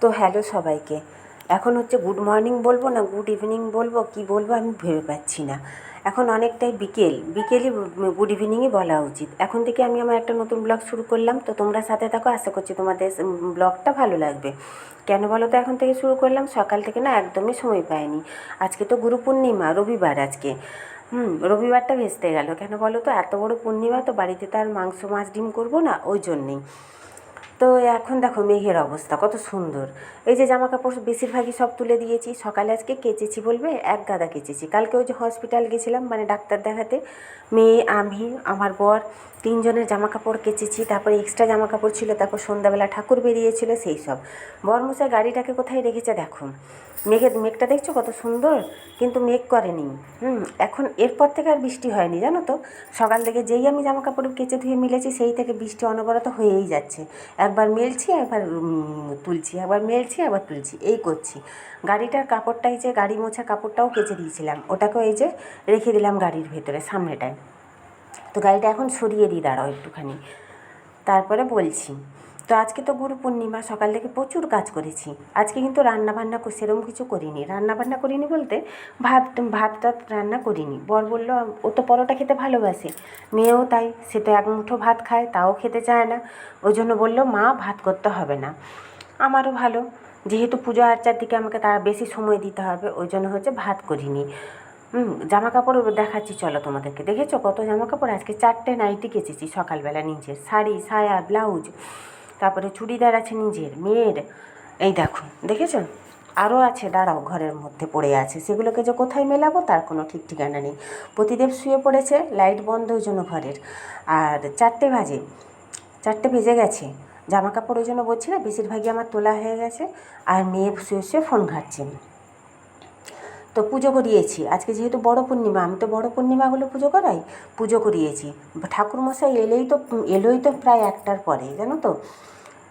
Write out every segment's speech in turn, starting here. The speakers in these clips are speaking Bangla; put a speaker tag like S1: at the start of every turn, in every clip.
S1: তো হ্যালো সবাইকে। এখন হচ্ছে গুড মর্নিং বলব না গুড ইভিনিং বলব, কি বলব আমি ভেবে পাচ্ছি না। এখন অনেকটাই বিকেল, বিকেলই গুড ইভিনিংই বলা উচিত। এখন থেকে আমি আমার একটা নতুন ব্লগ শুরু করলাম, তো তোমরা সাথে থাকো, আশা করছি তোমাদের ব্লগটা ভালো লাগবে। কেন বলো তো এখন থেকে শুরু করলাম, সকাল থেকে না একদমই সময় পাইনি। আজকে তো গুরু পূর্ণিমা রবিবার আজকে। হুম, রবিবারটা ভেস্তে গেল। কেন বলো তো এত বড় পূর্ণিমা তো বাড়িতে তো আর মাংস, মাছ, ডিম করব না, ওই জন্যেই। তো এখন দেখো মেঘের অবস্থা, কত সুন্দর। এই যে জামা কাপড় বেশিরভাগই সব তুলে দিয়েছি, সকালে আজকে কেচেছি বলবে, এক গাদা কেচেছি। কালকে ওই যে হসপিটাল গেছিলাম মানে ডাক্তার দেখাতে, মেয়ে, আমি, আমার বর, তিনজনের জামা কাপড় কেচেছি, তারপরে এক্সট্রা জামা কাপড় ছিল, তারপর সন্ধ্যাবেলা ঠাকুর বেরিয়েছিল, সেই সব। বরমশাই গাড়িটাকে কোথায় রেখেছে দেখো। মেঘের, মেঘটা দেখছ কত সুন্দর? কিন্তু মেঘ করেনি। হুম, এখন এরপর থেকে আর বৃষ্টি হয়নি, জানো তো? সকাল থেকে যেই আমি জামা কাপড় কেচে ধুয়ে মিলেছি, সেই থেকে বৃষ্টি অনবরত হয়েই যাচ্ছে। একবার মেলছি, একবার তুলছি, একবার মেলছি, একবার তুলছি, এই করছি। গাড়িটার কাপড়টাই যে গাড়ি মোছা কাপড়টাও কেচে দিয়েছিলাম, ওটাকেও এই যে রেখে দিলাম গাড়ির ভেতরে সামনেটায়। তো গাড়িটা এখন সরিয়ে দিই দাঁড়াও একটুখানি। তারপরে বলছি তো আজকে তো গুরু পূর্ণিমা, সকাল থেকে প্রচুর কাজ করেছি। আজকে কিন্তু রান্না বান্না কো- সেরকম কিছু করিনি। রান্না বান্না করিনি বলতে ভাত ভাত টাত রান্না করিনি। বর বলল, ও তো পরোটা খেতে ভালোবাসে। মেয়েও তাই, সে তো এক মুঠো ভাত খায়, তাও খেতে চায় না। ওই জন্য বলল, মা, ভাত করতে হবে না। আমারও ভালো। যেহেতু পুজো আর্চার দিকে আমাকে তার বেশি সময় দিতে হবে, ওই জন্য হচ্ছে ভাত করিনি। জামা কাপড় দেখাচ্ছি, চলো তোমাদেরকে। দেখেছ কত জামা কাপড় আজকে চারটে নাইটি কেচেছি সকালবেলা নিচে। শাড়ি, সায়া, ব্লাউজ। তারপরে চুড়িদার আছে নিজের, মেয়ের। এই দেখো দেখেছ আরও আছে, দাঁড়াও, ঘরের মধ্যে পড়ে আছে। সেগুলোকে যে কোথায় মেলাবো, তার কোনো ঠিক ঠিকানা নেই। প্রতিদেব শুয়ে পড়েছে, লাইট বন্ধ ওই জন্য ঘরের। আর চারটে ভাজে চারটে ভেজে গেছে। জামা কাপড় ওই জন্য বলছি না, বেশিরভাগই আমার তোলা হয়ে গেছে। আর মেয়ে শুয়ে শুয়ে ফোন ঘাটছে তো পুজো করিয়েছি। আজকে যেহেতু বড় পূর্ণিমা, আমি তো বড় পূর্ণিমাগুলো পুজো করাই, পুজো করিয়েছি। ঠাকুরমশাই এলেই তো, এলোই তো প্রায় একটার পরে, জানো তো?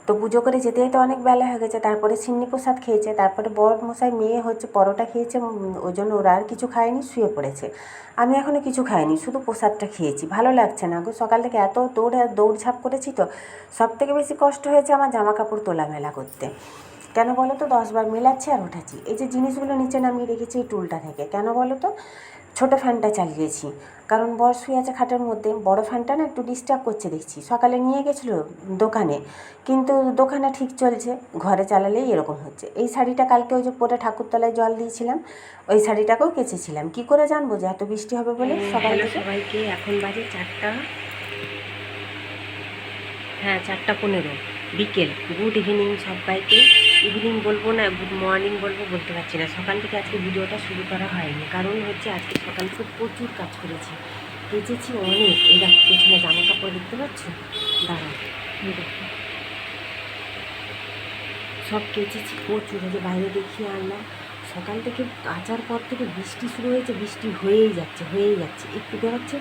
S1: তো পুজো করে যেতে যেতে অনেক বেলা হয়ে গেছে, তারপরে সিন্নি প্রসাদ খেয়েছে, তারপরে বর মশাই মেয়ে হচ্ছে পরোটা খেয়েছে ওই জন্য ওরা আর কিছু খায়নি, শুয়ে পড়েছে। আমি এখনও কিছু খাইনি, শুধু প্রসাদটা খেয়েছি। ভালো লাগছে না গো, সকাল থেকে এত দৌড়ে দৌড়ঝাঁপ করেছি তো সব থেকে বেশি কষ্ট হয়েছে আমার জামা কাপড় তোলা মেলা করতে। কেন বলো তো? দশবার মেলাচ্ছি আর উঠাচ্ছি এই যে জিনিসগুলো নিচে নামিয়ে রেখেছি এই টুলটা থেকে কেন বলো তো? ছোটো ফ্যানটা চালিয়েছি। কারণ বর শুয়ে আছে খাটের মধ্যে বড় ফ্যানটা না একটু ডিস্টার্ব করছে দেখছি। সকালে নিয়ে গেছিল দোকানে কিন্তু দোকানে ঠিক চলছে ঘরে চালালেই এরকম হচ্ছে। এই শাড়িটা কালকে ওই যে পরে ঠাকুরতলায় জল দিয়েছিলাম ওই শাড়িটাকেও কেচেছিলাম। কি করে জানব যে এত বৃষ্টি হবে বলে সকাল সবাইকে এখন বাজে চারটা। হ্যাঁ চারটা পনেরো। বিকেল গুড ইভিনিং সবাইকে। ইভিনিং বলব না গুড মর্নিং বলব, বলতে পারছি না। সকাল থেকে আজকে ভিডিওটা শুরু করা হয়নি। কারণ হচ্ছে আজকে সকাল থেকে প্রচুর কাজ করেছি। কেচেছি অনেক। এই দেখো, পেছনে জামা কাপড় দেখতে পাচ্ছ? দাঁড়াও সব কেচেছি, প্রচুর। যে বাইরে দেখিয়ে আনলাম সকাল থেকে কাচার পর থেকে বৃষ্টি শুরু হয়েছে, বৃষ্টি হয়েই যাচ্ছে হয়েই যাচ্ছে। একটু বেরোচ্ছে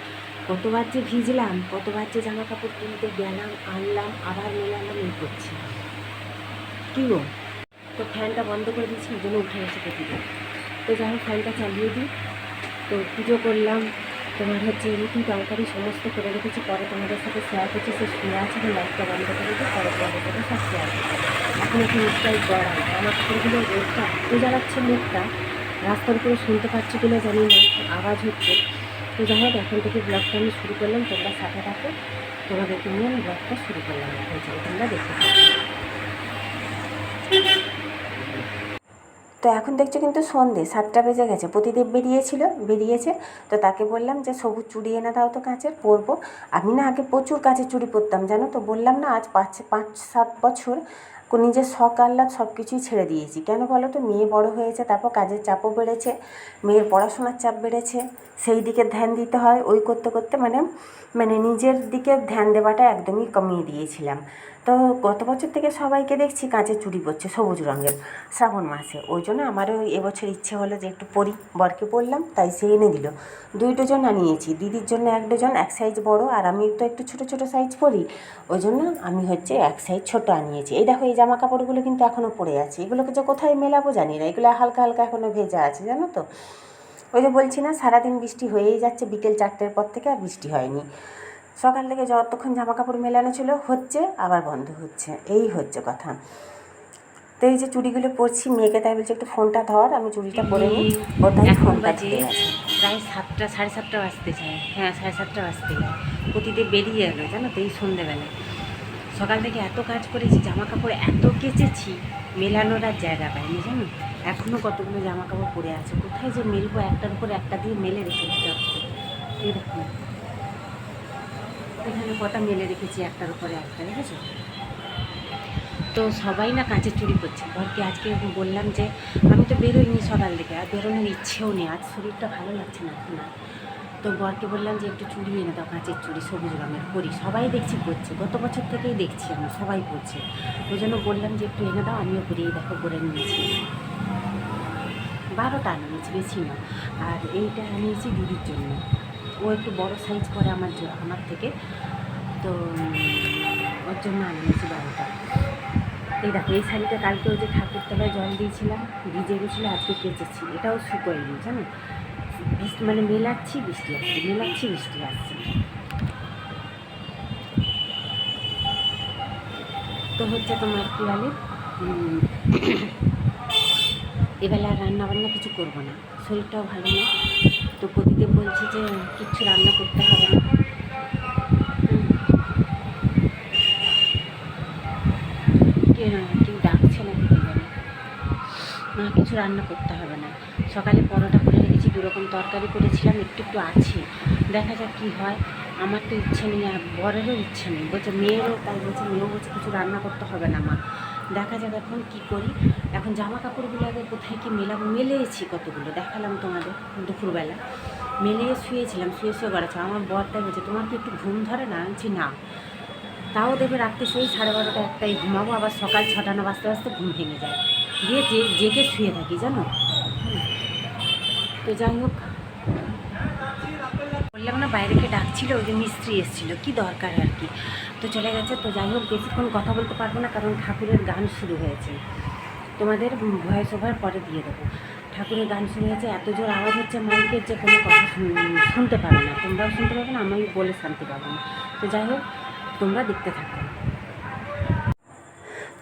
S1: কতবার যে ভিজলাম, কতবার যে জামা কাপড় তুলতে গেলাম, আনলাম, আবার মেলালাম এই করছি। কী গো? তো ফ্যানটা বন্ধ করে দিয়েছি ওই জন্য উঠে গেছে প্রতিদিন। তো যাই হোক, ফ্যানটা চালিয়ে দিই। তো পুজো করলাম। তোমার হচ্ছে রুটি, তরকারি সমস্ত করে রেখেছি। পরে তোমাদের সাথে শেয়ার করছি। সে শুয়ে আছে আমি লাইটটা বন্ধ করে দিই পরে তোমাদের করে সব শেয়ার এখন একটু নিশ্চয়ই গরম। আমার কাপড়গুলো রোদটা এত জ্বালাচ্ছে মুখটা। রাস্তার উপরে শুনতে পাচ্ছি কিনা জানি না আওয়াজ হচ্ছে। তো যাই হোক, এখন থেকে ব্লগটা আমি শুরু করলাম। তোমরা সাথে থাকো। তোমাদেরকে নিয়ে আমি ব্লগটা শুরু করলাম। এখন তোমরা দেখতে থাকো। তো এখন দেখছ কিন্তু সন্ধে, সাতটা বেজে গেছে। প্রতিদেব বেরিয়েছিল, বেরিয়েছে। তো তাকে বললাম যে, সবুজ চুড়ি এনে দাও তো কাঁচের, পরবো। আমি না আগে প্রচুর কাঁচের চুড়ি পরতাম, জানো তো? বললাম না, আজ পাঁচ পাঁচ, সাত বছর নিজের শখ, আহ্লাদ সব কিছুই ছেড়ে দিয়েছি। কেন বলো তো? মেয়ে বড় হয়েছে, তারপর কাজের চাপও বেড়েছে, মেয়ের পড়াশোনার চাপ বেড়েছে। সেই দিকে ধ্যান দিতে হয়। ওই করতে করতে মানে মানে নিজের দিকে ধ্যান দেওয়াটা একদমই কমিয়ে দিয়েছিলাম। তো গত বছর থেকে সবাইকে দেখছি কাঁচের চুড়ি পরছে সবুজ রঙের শ্রাবণ মাসে। ওই জন্য আমারও এবছর ইচ্ছে হলো যে একটু পরি, বরকে পরলাম, তাই সে এনে দিল। দুই ডজন আনিয়েছি, দিদির জন্য এক ডজন, এক সাইজ বড়, আর আমি তো একটু ছোট ছোট সাইজ পরি। ওই জন্য আমি হচ্ছে এক সাইজ ছোট আনিয়েছি। এই দেখো, এই জামা কাপড়গুলো কিন্তু এখনও পড়ে আছে। এগুলোকে যে কোথায় মেলাবো জানি না, এগুলো হালকা হালকা এখনও ভেজা আছে, জানো তো? ওই যে বলছি না সারাদিন বৃষ্টি হয়েই যাচ্ছে বিকেল চারটের পর থেকে আর বৃষ্টি হয়নি। সকাল থেকে যতক্ষণ জামা কাপড় মেলানো ছিল হচ্ছে আবার বন্ধ হচ্ছে। এই হচ্ছে কথা। তো এই যে চুড়িগুলো পরছি মেয়েকে তাই বলছে একটু ফোনটা ধর আমি চুড়িটা পরে নিই ওর তাই ফোনটা
S2: প্রায় সাতটা সাড়ে সাতটা বাজতে চায় হ্যাঁ সাড়ে সাতটা বাজতে যায়। প্রতিতে বেরিয়ে গেলো জানো তো এই সন্ধেবেলায়। সকাল থেকে এত কাজ করেছি জামা কাপড় এত কেচেছি, মেলানোর আর জায়গা পাইনি, জানো? এখনও কতগুলো জামা কাপড় পরে আছে, কোথায় যে মেলবো একটার উপর একটা দিয়ে মেলে রেখে দিতে এখানে কটা মেলে রেখেছি, একটার উপরে একটা, দেখেছ? তো সবাই না কাঁচের চুরি করছে। ঘরকে আজকে বললাম যে, আমি তো বেরোইনি সকাল থেকে, আর বেরোনোর ইচ্ছেও নেই, আজ শরীরটা ভালো লাগছে না এখন আর। তো বরকে বললাম যে একটু চুড়ি এনে দাও, কাঁচের চুড়ি সবুজ রঙের করি। সবাই দেখছি করছে, গত বছর থেকেই দেখছি আমি সবাই করছে। ওই জন্য বললাম যে একটু এনে দাও, আমিও করি, এই দেখো করে নিয়েছি। বারোটা আনিয়েছি বেশি না। আর এইটা আনিয়েছি দিদির জন্য। ও একটু বড় সাইজ করে আমার আমার থেকে। তো ওর জন্য আনিয়েছি বারোটা। এই দেখো, এই শাড়িটা কালকে ওই যে ঠাকুরতলায় জল দিয়েছিলাম, ভিজে গেছিল, আজকে কেচেছি। এটাও শুকোয়নি, জানো? মানে মেলাচ্ছি বৃষ্টি আসছে, মেলাচ্ছি বৃষ্টি আসছে। তো হচ্ছে তোমার কী বলে? এবেলা রান্না বান্না কিছু করব না, শরীরটাও ভালো না তো প্রতিদিন বলছি যে কিচ্ছু রান্না করতে হবে না। কেউ ডাকছে না, কিছু রান্না করতে হবে না। সকালে পরোটা করে দুরকম তরকারি করেছিলাম, একটু একটু আছে। দেখা যাক কী হয়। আমার তো ইচ্ছে নেই আর বরেরও ইচ্ছে নেই। বলছে মেয়েরও, তাই বলছে মেয়েও বলছে কিছু রান্না করতে হবে না আমার দেখা যাক এখন কী করি। এখন জামা কাপড়গুলো আগে কোথায় কি মেলাবো? মেলেছি কতগুলো? দেখালাম তোমাদের দুপুরবেলা। মেলিয়ে শুয়েছিলাম, শুয়ে শুয়ে বেড়াচ্ছি আমার বরটাই বলছে, তোমার কি একটু ঘুম ধরে না? বলছি, না। তাও দেখবে রাত্রে সেই সাড়ে বারোটা একটাই ঘুমাবো, আবার সকাল ছটা না বাজতে বাজতে ঘুম ভেঙে যায়। দিয়ে যে, জেগে শুয়ে থাকি, জানো। তো যাই হোক। বললাম না বাইরেকে ডাকছিল, ওই যে মিস্ত্রি এসেছিল, কি দরকার আর কি? তো চলে গেছে, তো যাই হোক বেশিক্ষণ কথা বলতে পারব না, কারণ ঠাকুরের গান শুরু হয়েছে। তোমাদের ভয়েস ওভার পরে দিয়ে দেবো। ঠাকুরের গান শুরু হয়েছে, এত জোর আওয়াজ হচ্ছে, মাইকের যে কোনো কথা শুনতে পাবে না। তোমরাও শুনতে পাবে না আমি বলে শান্তি পাবো না। তো যাই হোক, তোমরা দেখতে থাকো।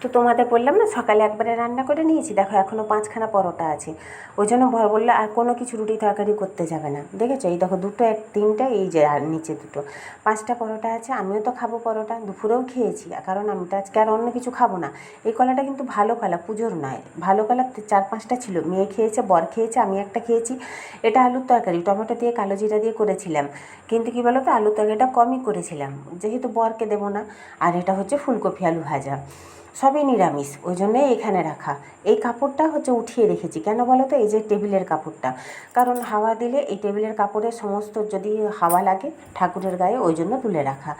S1: তো তোমাদের বললাম না, সকালে একবারে রান্না করে নিয়েছি। দেখো এখনও পাঁচখানা পরোটা আছে। ওই জন্য ভর বলল, আর কোনো কিছু রুটি তরকারি করতে যাবে না। দেখেছ? এই দেখো, দুটো এক, তিনটা, এই যে আর নিচে দুটো। পাঁচটা পরোটা আছে, আমিও তো খাব পরোটা, দুপুরেও খেয়েছি। কারণ আমি তো আজকে আর অন্য কিছু খাব না। এই কলাটা কিন্তু ভালো কলা, পুজোর নয়। ভালো কলা চার পাঁচটা ছিল। মেয়ে খেয়েছে, বর খেয়েছে, আমি একটা খেয়েছি। এটা আলুর তরকারি, টমেটো দিয়ে, কালো জিরা দিয়ে করেছিলাম। কিন্তু কী বলো তো আলুর তরকারিটা কমই করেছিলাম। যেহেতু বরকে দেবো না, আর এটা হচ্ছে ফুলকপি আলু ভাজা। সবই নিরামিষ, ওই জন্যই এখানে রাখা। এই কাপড়টা হচ্ছে উঠিয়ে রেখেছি। কেন বলো তো এই যে টেবিলের কাপড়টা। কারণ হাওয়া দিলে এই টেবিলের কাপড়ের সমস্ত যদি হাওয়া লাগে, ঠাকুরের গায়ে, ওই জন্য তুলে রাখা।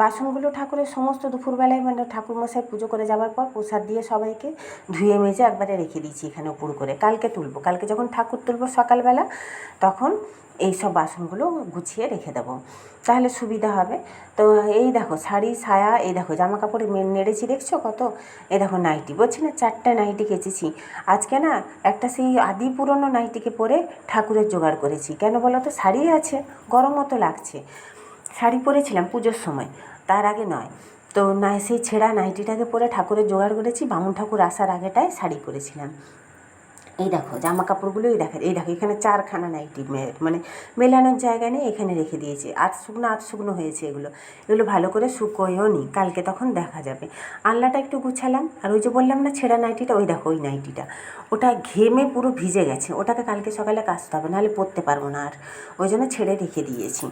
S1: বাসনগুলো ঠাকুরের সমস্ত দুপুরবেলায় মানে ঠাকুর মশাই পুজো করে যাওয়ার পর প্রসাদ দিয়ে সবাইকে ধুয়ে মেজে একবারে রেখে দিয়েছি এখানে উপর করে। কালকে তুলবো। কালকে যখন ঠাকুর তুলবো সকালবেলা, তখন এই সব বাসনগুলো গুছিয়ে রেখে দেবো। তাহলে সুবিধা হবে। তো এই দেখো শাড়ি, সায়া, এই দেখো জামা কাপড়ে নেড়েছি, দেখছ কত? এই দেখো নাইটি, বলছি না চারটে নাইটি কেচেছি। আজকে না একটা সেই আদি পুরনো নাইটিকে পরে ঠাকুরের জোগাড় করেছি। কেন বলো তো? শাড়ি আছে গরম মতো লাগছে। শাড়ি পরেছিলাম পুজোর সময়, তার আগে নয়। তো না, সেই ছেঁড়া নাইটিটাকে পরে ঠাকুরের জোগাড় করেছি, বামুন ঠাকুর আসার আগেটায় শাড়ি পরেছিলাম। এই দেখো জামা কাপড়গুলো এই দেখো এই দেখো, এখানে চারখানা নাইটি মানে মেলানোর জায়গা নেই, এখানে রেখে দিয়েছি। আধ শুকনো আধ শুকনো হয়েছে এগুলো। এগুলো ভালো করে শুকোয়ও নি, কালকে তখন দেখা যাবে। আনলাটা একটু গুছালাম, আর ওই যে বললাম না, ছেঁড়া নাইটিটা, ওই দেখো, ওই নাইটিটা। ওটা ঘেমে পুরো ভিজে গেছে, ওটাকে কালকে সকালে কাচতে হবে, নাহলে পরতে পারব না আর। ওই জন্য ছেড়ে রেখে দিয়েছি।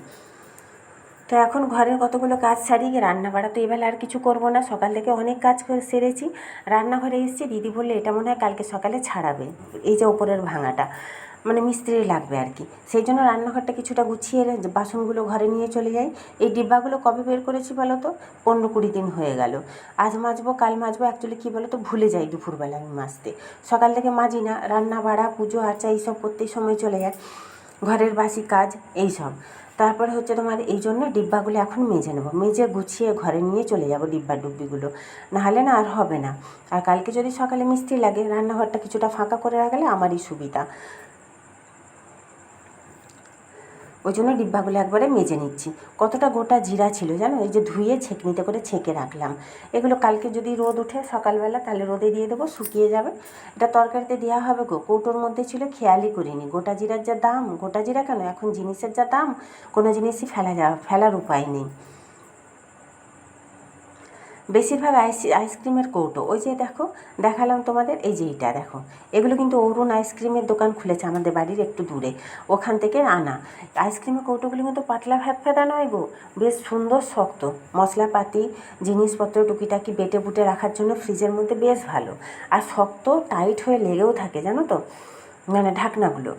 S1: তো এখন ঘরের কতগুলো কাজ সারিয়ে রান্না বাড়া তো এবেলা আর কিছু করব না। সকাল থেকে অনেক কাজ করে সেরেছি। রান্নাঘরে এসেছি, দিদি বললে এটা মনে হয় কালকে সকালে ছাড়াবে, এই যে ওপরের ভাঙাটা। মানে মিস্ত্রি লাগবে আর কি। সেই জন্য রান্নাঘরটা কিছুটা গুছিয়ে বাসনগুলো ঘরে নিয়ে চলে যাই। এই ডিব্বাগুলো কবে বের করেছি বলো তো? পনেরো কুড়ি দিন হয়ে গেল। আজ মাজবো, কাল মাজবো অ্যাকচুয়ালি কী বলো তো, ভুলে যাই দুপুরবেলা আমি মাজতে। সকাল থেকে মাজি না রান্না বাড়া পুজো আর্চা এইসব করতেই সময় চলে যায়। ঘরের বাসি কাজ, এইসব। তারপরে হচ্ছে তোমার এই জন্য ডিব্বাগুলো এখন মেজে নেব। মেজে গুছিয়ে ঘরে নিয়ে চলে যাব ডিব্বা ডুব্বিগুলো। নাহলে না আর হবে না। আর কালকে যদি সকালে মিষ্টি লাগে, রান্নাঘরটা কিছুটা ফাঁকা করে রাখলে আমারই সুবিধা। ওই জন্য ডিব্বাগুলো একবারে মেজে নিচ্ছি। কতটা গোটা জিরা ছিল জানো? এই যে ধুয়ে ছেঁকনিতে করে ছেঁকে রাখলাম। এগুলো কালকে যদি রোদ উঠে সকালবেলা, তাহলে রোদে দিয়ে দেবো, শুকিয়ে যাবে। এটা তরকারিতে দেওয়া হবে গো। কৌটোর মধ্যে ছিল খেয়ালই করিনি। গোটা জিরার যা দাম, গোটা জিরা কেন? এখন জিনিসের যা দাম, কোনো জিনিসই ফেলা যা ফেলার উপায় নেই। বেশিরভাগ আইস আইসক্রিমের কৌটো। ওই যে দেখো, দেখালাম তোমাদের, এই যে এইটা দেখো। এগুলো কিন্তু অরুণ আইসক্রিমের দোকান খুলেছে আমাদের বাড়ির একটু দূরে, ওখান থেকে আনা। আইসক্রিমের কৌটোগুলো কিন্তু পাতলা ফ্যাত ফ্যাতা নয় গো, বেশ সুন্দর, শক্ত। মশলাপাতি, জিনিসপত্র টুকিটাকি বেটে বুটে রাখার জন্য ফ্রিজের মধ্যে বেশ ভালো। আর শক্ত টাইট হয়ে লেগেও থাকে, জানো তো? মানে ঢাকনাগুলো।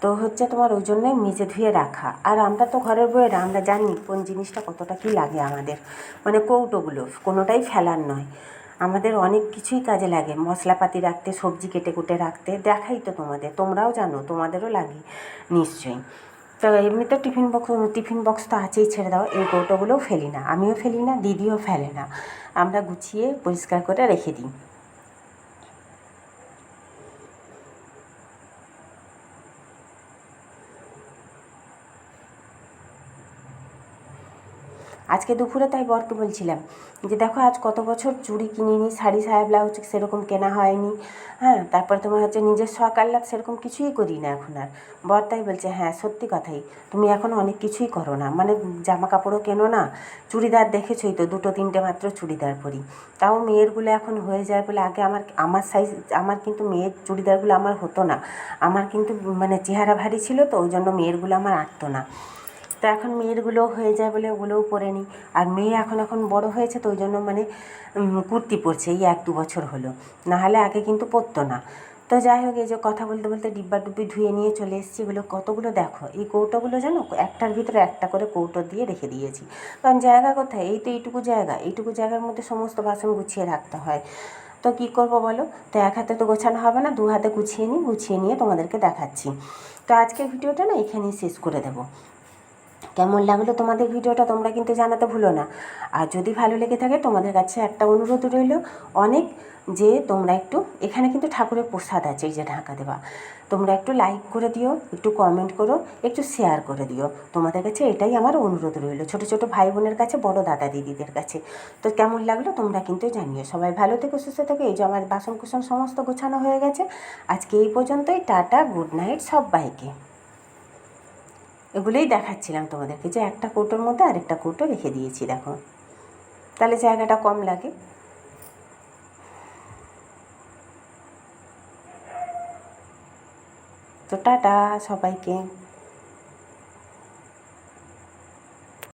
S1: তো হচ্ছে তোমার ওই জন্যই মেজে ধুয়ে রাখা। আর আমরা তো ঘরের বইয়েরা আমরা জানি কোন জিনিসটা কতটা কী লাগে আমাদের। মানে কৌটোগুলো, কোনোটাই ফেলার নয়। আমাদের অনেক কিছুই কাজে লাগে, মশলাপাতি রাখতে, সবজি কেটে কুটে রাখতে, দেখাই তো তোমাদের, তোমরাও জানো, তোমাদেরও লাগে, নিশ্চয়ই। তো এমনিতে টিফিন বক্স টিফিন বক্স তো আছেই, ছেড়ে দাও, এই কৌটোগুলোও ফেলি না, আমিও ফেলি না, দিদিও ফেলে না। আমরা গুছিয়ে পরিষ্কার করে রেখে দিই। আজকে দুপুরে তাই বরকে বলছিলাম যে দেখো আজ কত বছর চুড়ি কিনিনি, শাড়ি, সায়া, ব্লাউজ সেরকম কেনা হয়নি। হ্যাঁ তারপর তোমার হচ্ছে নিজের শখ, আহ্লাদ সেরকম কিছুই করি না এখন আর। বর তাই বলছে হ্যাঁ সত্যি কথাই, তুমি এখন অনেক কিছুই করো না। মানে জামা কাপড়ও কেনো না, চুড়িদার দেখেছোই তো, দুটো, তিনটে মাত্র চুড়িদার পরি। তাও মেয়েরগুলো এখন হয়ে যায় বলে আগে আমার আমার সাইজ আমার কিন্তু মেয়ের চুড়িদারগুলো আমার হতো না। আমার কিন্তু মানে চেহারা ভারী ছিল তো, ওই জন্য মেয়েরগুলো আমার আঁটতো না। তো এখন মেয়েরগুলো হয়ে যায় বলে ওগুলোও পরে নিই। আর মেয়ে এখন এখন বড় হয়েছে তো ওই জন্য মানে কুর্তি পরছে, এই এক দু বছর হলো। নাহলে আগে কিন্তু পরতো না। তো যাই হোক, এই যে কথা বলতে বলতে ডিব্বা ডুব্বি ধুয়ে নিয়ে চলে এসেছি। এগুলো কতগুলো দেখো? এই কৌটোগুলো জানো? একটার ভিতরে একটা করে কৌটো দিয়ে রেখে দিয়েছি। কারণ জায়গা কোথায়? এই তো এইটুকু জায়গা। এইটুকু জায়গার মধ্যে সমস্ত বাসন গুছিয়ে রাখতে হয়। তো কী করব বলো? তো এক হাতে তো গোছানো হবে না, দু হাতে গুছিয়ে নিই, গুছিয়ে নিয়ে তোমাদেরকে দেখাচ্ছি। তো আজকের ভিডিওটা না এখানেই শেষ করে দেবো। কেমন লাগল তোমাদের ভিডিওটা তোমরা কিন্তু জানাতে ভুলো না। আর যদি ভালো লেগে থাকে তোমাদের কাছে একটা অনুরোধ রইল অনেক যে তোমরা একটু এখানে কিন্তু ঠাকুরের প্রসাদ আছে এই যে ঢাকা দেওয়া। তোমরা একটু লাইক করে দিও, একটু কমেন্ট করো, একটু শেয়ার করে দিও। তোমাদের কাছে এটাই আমার অনুরোধ রইল ছোট ছোট ভাই বোনের কাছে, বড় দাদা দিদিদের কাছে। তো কেমন লাগল তোমরা কিন্তু জানিও। সবাই ভালো থেকো, সুস্থ থেকো। এই যে আমার বাসন কুসন সমস্ত গোছানো হয়ে গেছে। আজকে এই পর্যন্তই, টাটা গুড নাইট সবাইকে। এগুলোই দেখাচ্ছিলাম তোমাদেরকে যে একটা কৌটোর মধ্যে আরেকটা কৌটো রেখে দিয়েছি, দেখো। তাহলে জায়গাটা কম লাগে। তো টাটা সবাইকে।